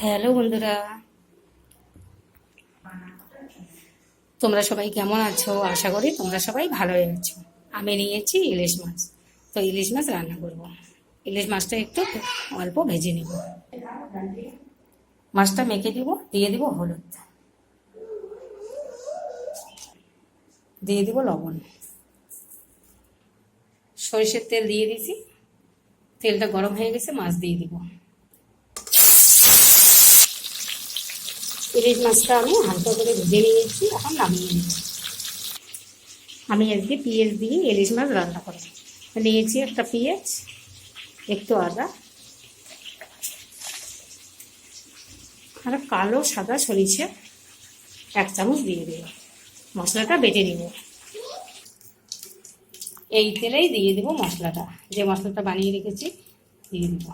Hello বন্ধুরা। তোমরা সবাই কেমন আছো? আশা করি তোমরা সবাই ভালোই আছো। আমি নিয়েছি ইলিশ মাছ। তো ইলিশ মাছ রান্না করব। ইলিশ মাছটা একটু অল্প ভেজে নিব। মাছটা মেখে দিব, দিয়ে দিব হলুদ। দিয়ে দিব লবণ। সরিষের তেল দিয়ে দিছি তেলটা গরম হয়ে গেছে, মাছ দিয়ে দিব। ইলিশ মাছটা আমি হালকা করে ভেজে নিয়েছি, এখন নামিয়ে নেব। আমি আজকে পেঁয়াজ দিয়ে ইলিশ মাছ রান্না করব। নিয়েছি একটা পেঁয়াজ, একটু আদা, আর কালো সাদা সরিষা এক চামচ দিয়ে দেব। মশলাটা বেটে নিব। এই তেলেই দিয়ে দেবো মশলাটা। যে মশলাটা বানিয়ে রেখেছি, দিয়ে দেবো।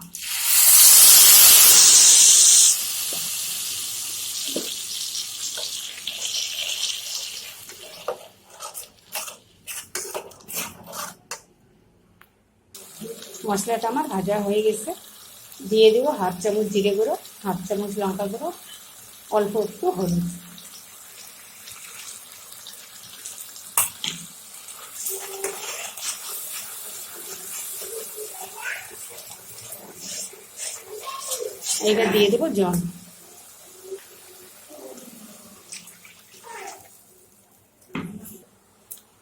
মশলাটা আমার ভাজা হয়ে গেছে। দিয়ে দেবো হাফ চামচ জিরে গুঁড়ো, হাফ চামচ লঙ্কা গুঁড়ো, অল্প একটু হলুদ। এইবার দিয়ে দেবো জল।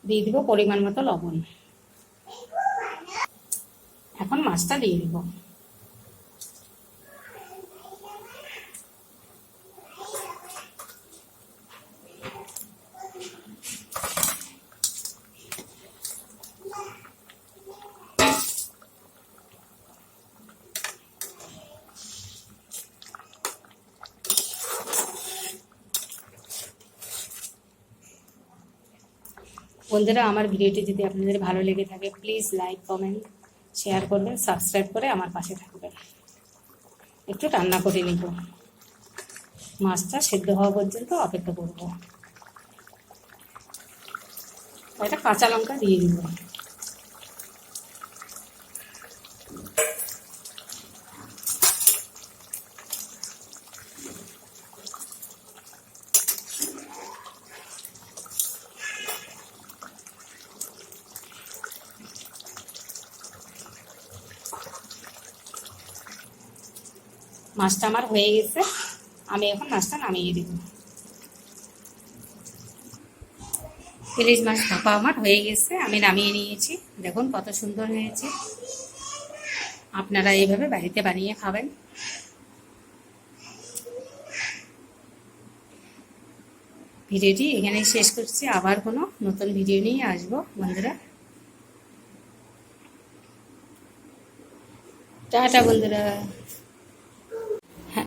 দিয়ে দেবো পরিমাণ মতো লবণ। এখন মাছটা দিয়ে দিব। বন্ধুরা, আমার ভিডিওটি যদি আপনাদের ভালো লেগে থাকে প্লিজ লাইক কমেন্ট শেয়ার করবেন সাবস্ক্রাইব করে আমার পাশে থাকবেন। একটু রান্না করে নিব। মাছটা সেদ্ধ হওয়া পর্যন্ত অপেক্ষা করব। একটা কাঁচা লঙ্কা দিয়ে দিব। মাছটা আমার হয়ে গেছে। আমি এখন মাছটা নামিয়ে দিব। ইলিশ মাছ ভাপা আমার হয়ে গেছে, আমি নামিয়ে নিয়েছি। দেখুন কত সুন্দর হয়েছে। আপনারা এইভাবে বাড়িতে বানিয়ে খাবেন। ভিডিওটি এখানেই শেষ করছি। আবার কোনো নতুন ভিডিও নিয়ে আসব, বন্ধুরা। টাটা, বন্ধুরা।